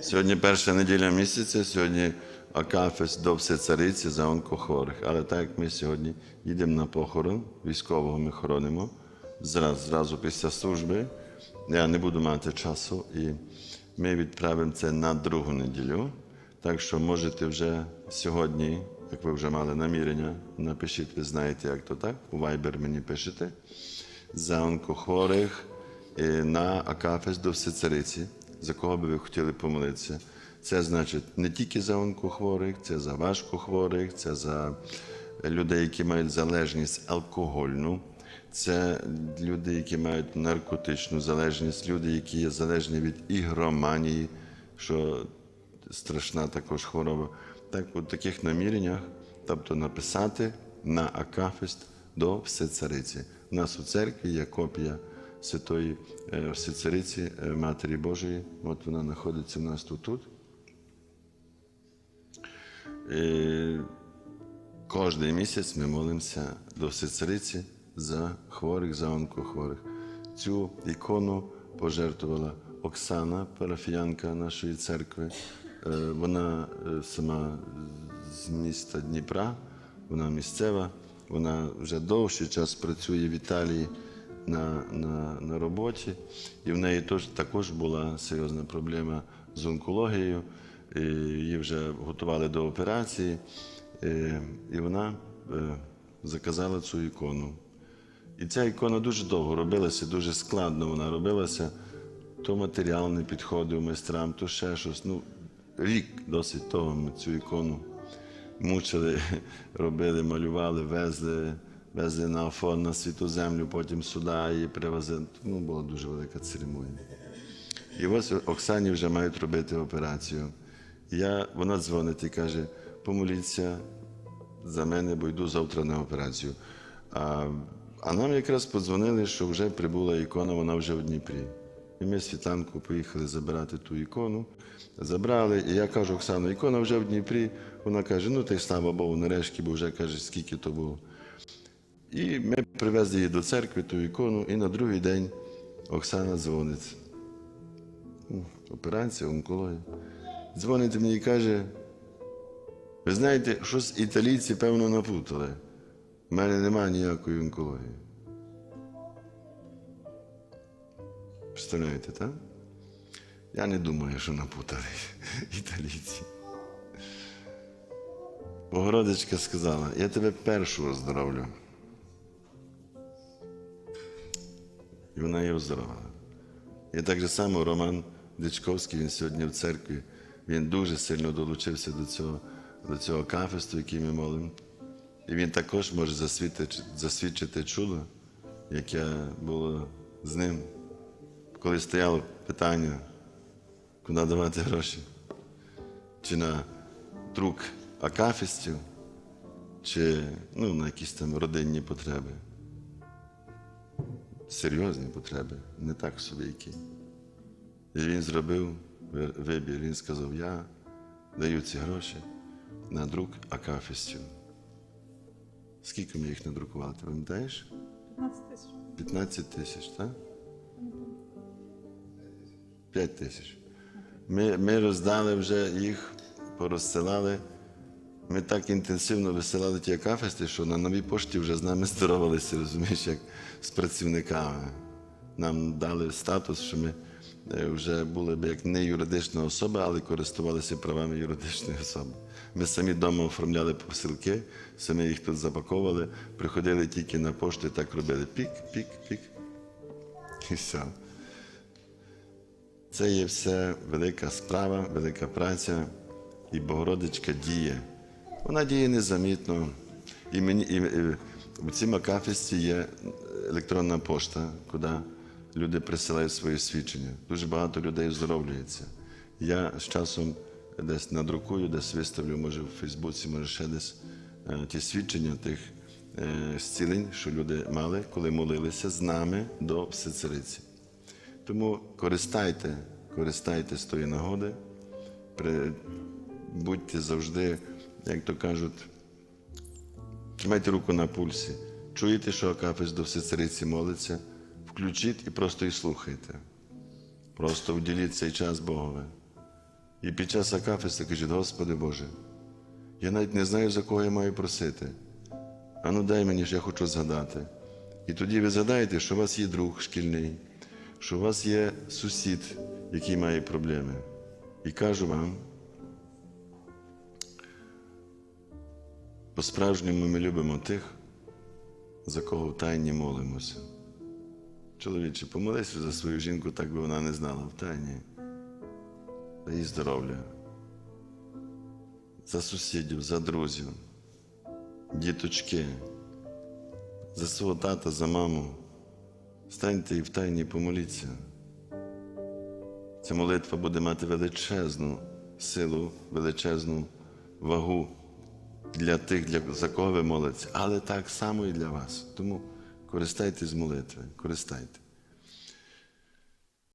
Сьогодні перша неділя місяця, сьогодні Акафес до Всецариці за онкохворих. Але так як ми сьогодні їдемо на похорон, військового ми хоронимо зразу, зразу після служби. Я не буду мати часу, і ми відправимо це на другу неділю. Так що можете вже сьогодні, як ви вже мали намірення, напишіть, ви знаєте, як то так. У Viber мені пишете за онкохворих е, на Акафес до Всецариці, за кого би ви хотіли помолитися. Це значить не тільки за онкохворих, це за важкохворих, це за людей, які мають залежність алкогольну, це люди, які мають наркотичну залежність, люди, які є залежні від ігроманії, що страшна також хвороба. Так, у таких наміреннях, тобто написати на Акафист до Всецариці. У нас у церкві є копія Святої е, Всецариці е, Матері Божої. От вона знаходиться в нас тут. тут. І Кожний місяць ми молимося до Всецариці за хворих, за онкохворих. Цю ікону пожертвувала Оксана, парафіянка нашої церкви. Е, Вона сама з міста Дніпра, вона місцева, вона вже довший час працює в Італії на, на, на роботі, і в неї тож, також була серйозна проблема з онкологією. І Її вже готували до операції. Е, І вона е, заказала цю ікону. І ця ікона дуже довго робилася, дуже складно вона робилася. То матеріал не підходив майстрам, то ще щось. Ну, рік досить того ми цю ікону мучили, робили, малювали, везли, везли на Афон, на світу землю, потім сюди її привезли. Ну, була дуже велика церемонія. І ось Оксані вже мають робити операцію. Я, вона дзвонить і каже: помоліться за мене, бо йду завтра на операцію. А, а нам якраз подзвонили, що вже прибула ікона, вона вже в Дніпрі. І ми з Світланкою поїхали забирати ту ікону. Забрали, і я кажу, Оксана, ікона вже в Дніпрі. Вона каже: ну й слава Богу, нарешті, бо вже каже, скільки то було. І ми привезли її до церкви, ту ікону, і на другий день Оксана дзвонить. Операція, онкологія. Дзвонить мені і каже: ви знаєте, щось італійці, певно, напутали. У мене немає ніякої онкології. Представляєте, так? Я не думаю, що напутали італійці. Богородичка сказала, я тебе першу оздоровлю. Вона її оздоровила. І так же само Роман Дичковський, він сьогодні в церкві, він дуже сильно долучився до цього, до цього кафесту, який ми молимо. І він також може засвідчити, засвідчити чудо, яке було з ним, коли стояло питання, куди давати гроші, чи на друк акафістів, чи ну, на якісь там родинні потреби. Серйозні потреби, не так собі які. І він зробив вибір. Він сказав: я даю ці гроші на друк акафістів. Скільки ми їх надрукували, ти пам'ятаєш? 15 тисяч. 15 тисяч, так? 5 тисяч. Ми, ми роздали вже їх, порозсилали. Ми так інтенсивно висилали ті акафисти, що на новій пошті вже з нами здоровалися, розумієш, як з працівниками. Нам дали статус, що ми е, вже були б як не юридична особа, але користувалися правами юридичної особи. Ми самі вдома оформляли посилки, самі їх тут запаковували, приходили тільки на пошту і так робили пік, пік, пік. І все. Це є все велика справа, велика праця, і Богородичка діє. Вона діє незамітно. І мені і, і, в цій акафісті є електронна пошта, куди люди присилають свої свідчення. Дуже багато людей оздоровлюється. Я з часом десь надрукую, десь виставлю, може в Фейсбуці, може ще десь е, ті свідчення тих е, зцілень, що люди мали, коли молилися з нами до Всецариці. Тому користайте, користайтесь тої нагоди, будьте завжди, як то кажуть, тримайте руку на пульсі. Чуєте, що Акафіс до Всецариці молиться, включіть і просто і слухайте. Просто вділіть цей час Богове. І під час акафиста кажуть, Господи Боже, я навіть не знаю, за кого я маю просити. А ну дай мені ж я хочу згадати. І тоді ви згадаєте, що у вас є друг шкільний, що у вас є сусід, який має проблеми. І кажу вам, по-справжньому ми любимо тих, за кого в тайні молимося. Чоловіче, помолися за свою жінку, так би вона не знала в тайні. За її здоров'я, за сусідів, за друзів, діточки, за свого тата, за маму. Станьте і в тайні помоліться. Ця молитва буде мати величезну силу, величезну вагу для тих, для, за кого ви молитеся, але так само і для вас. Тому користайтесь молитвою, користайте.